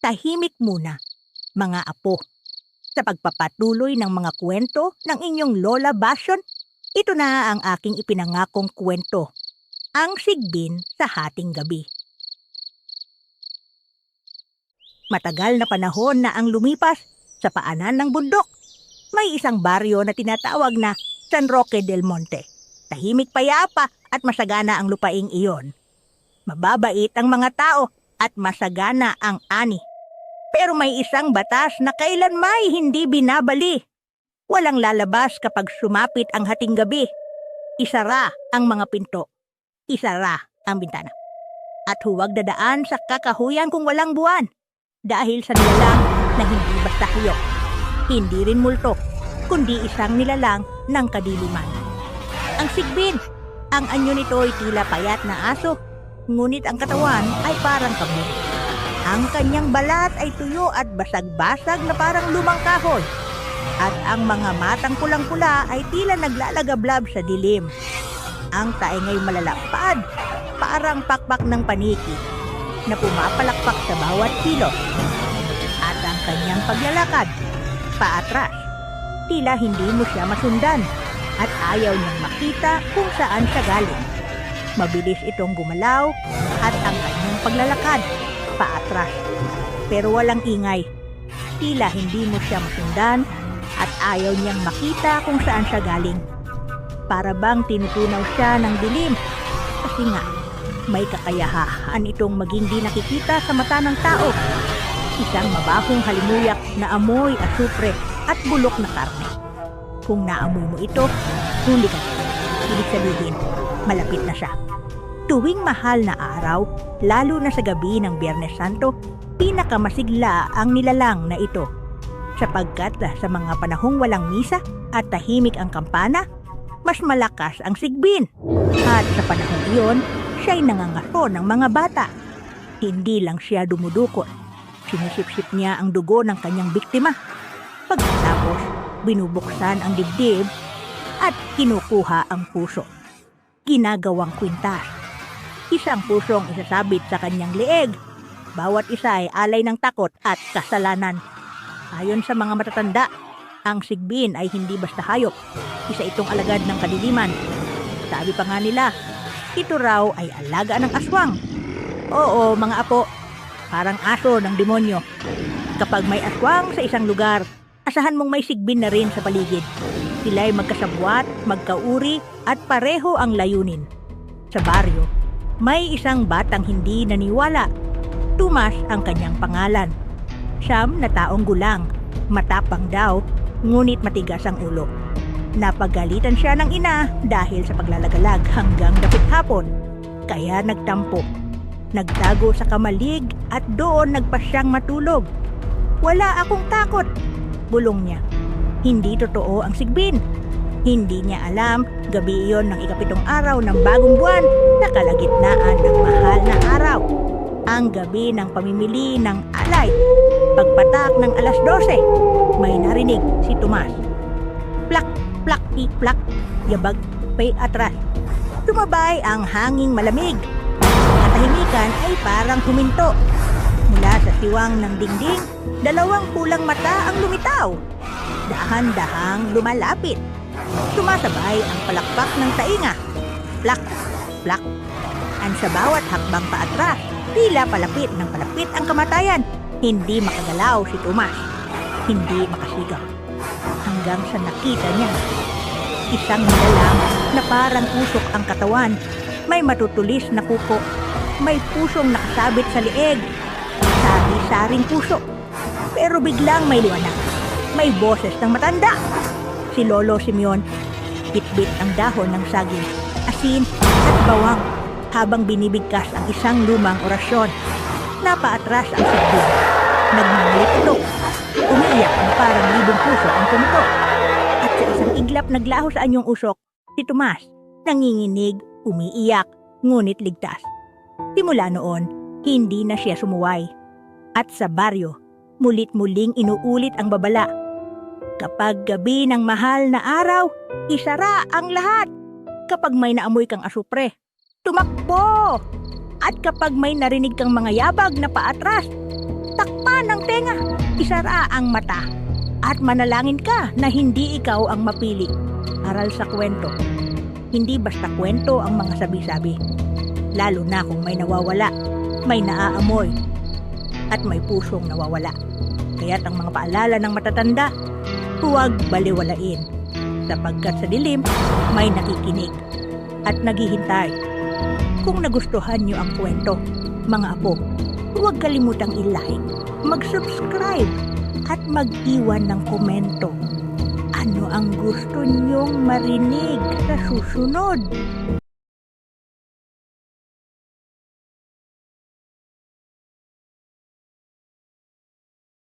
tahimik muna, mga apo. Sa pagpapatuloy ng mga kwento ng inyong Lola Basyon, ito na ang aking ipinangakong kwento, ang sigbin sa hating gabi. Matagal na panahon na ang lumipas sa paanan ng bundok. May isang baryo na tinatawag na San Roque del Monte. Tahimik payapa at masagana ang lupaing iyon. Mababait ang mga tao at masagana ang ani. Pero may isang batas na kailan may hindi binabali. Walang lalabas kapag sumapit ang hating gabi. Isara ang mga pinto. Isara ang bintana. At huwag dadaan sa kakahuyan kung walang buwan. Dahil sa nilalang na hindi basta hayok. Hindi rin multo, kundi isang nilalang ng kadiliman. Ang sigbin, ang anyo nito ay tila payat na aso, ngunit ang katawan ay parang kambing. Ang kanyang balat ay tuyo at basag-basag na parang lumang kahoy. At ang mga matang pulang-pula ay tila naglalagablab sa dilim. Ang taingay malalapad, parang pakpak ng paniki, na pumapalakpak sa bawat kilos. At ang kanyang paglalakad, paatras, tila hindi mo siya masundan at ayaw niyang makita kung saan siya galing. Mabilis itong gumalaw at ang kanyang paglalakad, paatras. Pero walang ingay. Tila hindi mo siya masundan at ayaw niyang makita kung saan siya galing. Para bang tinutunaw siya ng dilim. Kasi nga, may kakayahan itong maging di nakikita sa mata ng tao. Isang mabahong halimuyak na amoy asupre at bulok na karne. Kung naamoy mo ito, huli ka. Ibig sabihin, malapit na siya. Tuwing mahal na araw, lalo na sa gabi ng Biyernes Santo, pinakamasigla ang nilalang na ito. Sapagkat sa mga panahong walang misa at tahimik ang kampana, mas malakas ang sigbin. At sa panahong iyon, siya'y nangangaso ng mga bata. Hindi lang siya dumudukot. Sinisip-sip niya ang dugo ng kanyang biktima. Pagkatapos, binubuksan ang dibdib at kinukuha ang puso. Ginagawang kwintas. Isang pusong isasabit sa kanyang leeg. Bawat isa ay alay ng takot at kasalanan. Ayon sa mga matatanda, ang sigbin ay hindi basta hayop. Isa itong alagad ng kadiliman. Sabi pa nga nila, ito raw ay alaga ng aswang. Oo, mga apo, parang aso ng demonyo. Kapag may aswang sa isang lugar, asahan mong may sigbin na rin sa paligid. Sila ay magkasabwat, magkauri at pareho ang layunin. Sa baryo, may isang batang hindi naniwala. Tumas ang kanyang pangalan. Siyam na taong gulang, matapang daw, ngunit matigas ang ulo. Napagalitan siya ng ina dahil sa paglalagalag hanggang dapit hapon. Kaya nagtampo. Nagtago sa kamalig at doon nagpasyang matulog. Wala akong takot, bulong niya. Hindi totoo ang sigbin. Hindi niya alam, gabi iyon ng ikapitong araw ng bagong buwan na kalagitnaan Ang gabi ng pamimili ng alay. Pagpatak ng alas 12, may narinig si Tomas. Plak, plak, plak, yabag, pay atras. Tumabay ang hanging malamig. Ang katahimikan ay parang huminto. Mula sa siwang ng dingding, dalawang pulang mata ang lumitaw. Dahan-dahang lumalapit. Sumasabay ang palakpak ng tainga. Plak, plak. Ang sa bawat hakbang paatras, tila palapit ng palapit ang kamatayan. Hindi makagalaw si Tomas. Hindi makasigaw. Hanggang sa nakita niya. Isang nilalang na parang usok ang katawan. May matutulis na kuko. May pusong nakasabit sa lieg. Sari-saring puso. Pero biglang may liwanag. May boses ng matanda. Si Lolo Simeon, bitbit ang dahon ng saging, asin at bawang habang binibigkas ang isang lumang orasyon. Napaatras ang sigbin. Nagmamalit ito. Umiiyak na parang libong puso ang tumutok. At sa isang iglap naglaho sa anyong usok, si Tomas, nanginginig, umiiyak, ngunit ligtas. Simula noon, hindi na siya sumuway. At sa baryo, mulit-muling inuulit ang babala. Kapag gabi ng mahal na araw, isara ang lahat. Kapag may naamoy kang asupre, tumakbo! At kapag may narinig kang mga yabag na paatras, takpan! ang tenga, isara ang mata, at manalangin ka na hindi ikaw ang mapili. Aral sa kwento. Hindi basta kwento ang mga sabi-sabi. Lalo na kung may nawawala, may naaamoy, at may pusong nawawala. Kaya't ang mga paalala ng matatanda, huwag baliwalain. Sapagkat sa dilim, may nakikinig at naghihintay. Kung nagustuhan niyo ang kwento, mga apo, huwag kalimutang i-like, mag-subscribe, at mag-iwan ng komento. Ano ang gusto niyong marinig sa susunod?